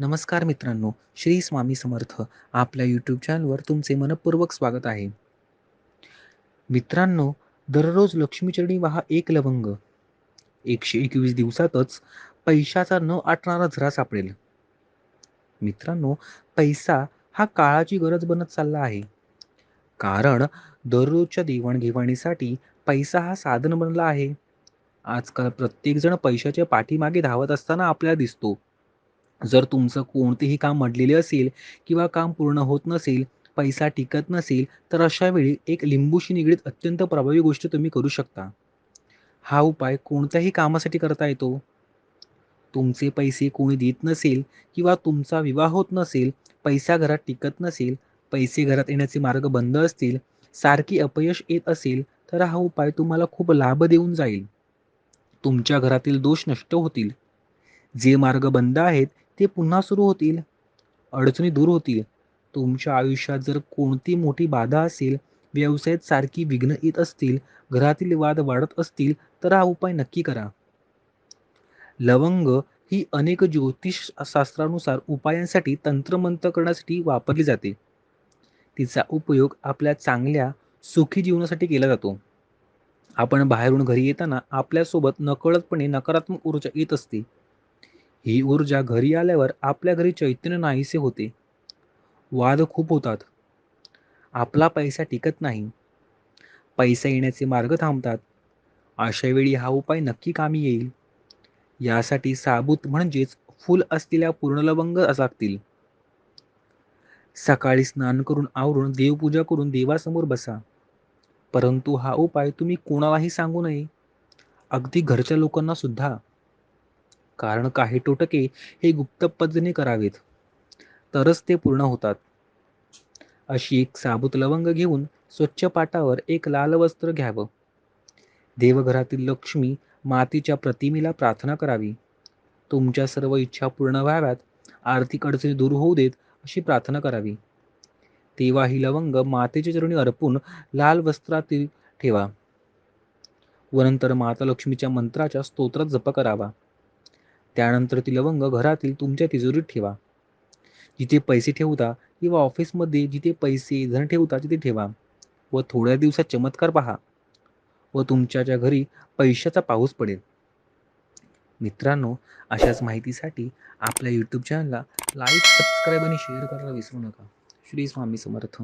नमस्कार मित्रांनो श्री स्वामी समर्थ आपल्या यूट्यूब चॅनलवर तुमचे मनपूर्वक स्वागत आहे. मित्रांनो दररोज लक्ष्मीचरणी वाहा एक लवंग. एकशे एकवीस दिवसातच पैशाचा न आटणारा झरा सापडेल. मित्रांनो पैसा हा काळाची गरज बनत चालला आहे. कारण दररोजच्या देवाणघेवाणीसाठी पैसा हा साधन बनला आहे. आजकाल प्रत्येकजण पैशाच्या पाठीमागे धावत असताना आपल्याला दिसतो. जर तुमचं कोणतेही काम अडलेले असेल किंवा काम पूर्ण होत नसेल पैसा टिकत नसेल तर अशा वेळी एक लिंबूशी निगडीत अत्यंत प्रभावी गोष्ट तुम्ही करू शकता. हा उपाय कोणत्याही कामासाठी करता येतो. तुमचे पैसे कोणी देत नसेल किंवा तुमचा विवाह होत नसेल पैसा घरात टिकत नसेल पैसे घरात येण्याचे मार्ग बंद असतील सारखी अपयश येत असेल तर हा उपाय तुम्हाला खूप लाभ देऊन जाईल. तुमच्या घरातील दोष नष्ट होतील. जे मार्ग बंद आहेत ते पुन्हा सुरू होतील अडचणी दूर होतील. तुमच्या आयुष्यात जर कोणती मोठी बाधा असेल व्यवसायात सारखी विघ्न येत असतील घरातील वाद वाढत असतील तर हा उपाय नक्की करा. लवंग ही अनेक ज्योतिष शास्त्रानुसार उपायांसाठी तंत्रमंत्र करण्यासाठी वापरली जाते. तिचा उपयोग आपल्या चांगल्या सुखी जीवनासाठी केला जातो. आपण बाहेरून घरी येताना आपल्यासोबत नकळतपणे नकारात्मक ऊर्जा येत असते. ही ऊर्जा घरी आल्यावर आपल्या घरी चैतन्य नाहीसे होते. वाद खूप होतात. आपला पैसा टिकत नाही. पैसा येण्याचे मार्ग थांबतात. अशा वेळी हा उपाय नक्की कामी येईल. यासाठी साबूत म्हणजेच फुल असलेल्या पूर्णलवंग लागतील. सकाळी स्नान करून आवरून देवपूजा करून देवासमोर बसा. परंतु हा उपाय तुम्ही कोणालाही सांगू नये. अगदी घरच्या लोकांना सुद्धा. कारण काही टोटके हे गुप्त पद्धतीने करावेत. तरच ते पूर्ण होतात. अशी एक साबूत लवंग घेऊन स्वच्छ पाटावर एक लाल वस्त्र घ्यावं. देवघरातील लक्ष्मी मातीच्या प्रतिमेला प्रार्थना करावी. तुमच्या सर्व इच्छा पूर्ण व्हाव्यात आर्थिक अडचणी दूर होऊ देत अशी प्रार्थना करावी. तेव्हा ही लवंग मातेच्या चरणी अर्पून लाल वस्त्रातील ठेवा. व नंतर माता लक्ष्मीच्या मंत्राच्या स्तोत्रात जप करावा. त्यानंतर ती लवंग घरातील तुमच्या तिजोरीत ठेवा. जिथे पैसे ठेवता किंवा ऑफिसमध्ये जिथे पैसे धन ठेवता तिथे ठेवा व थोड्या दिवसात चमत्कार पहा व तुमच्या घरी पैशाचा पाऊस पडेल. मित्रांनो अशाच माहितीसाठी आपल्या यूट्यूब चॅनलला लाईक सबस्क्राईब आणि शेअर करायला विसरू नका. श्री स्वामी समर्थ.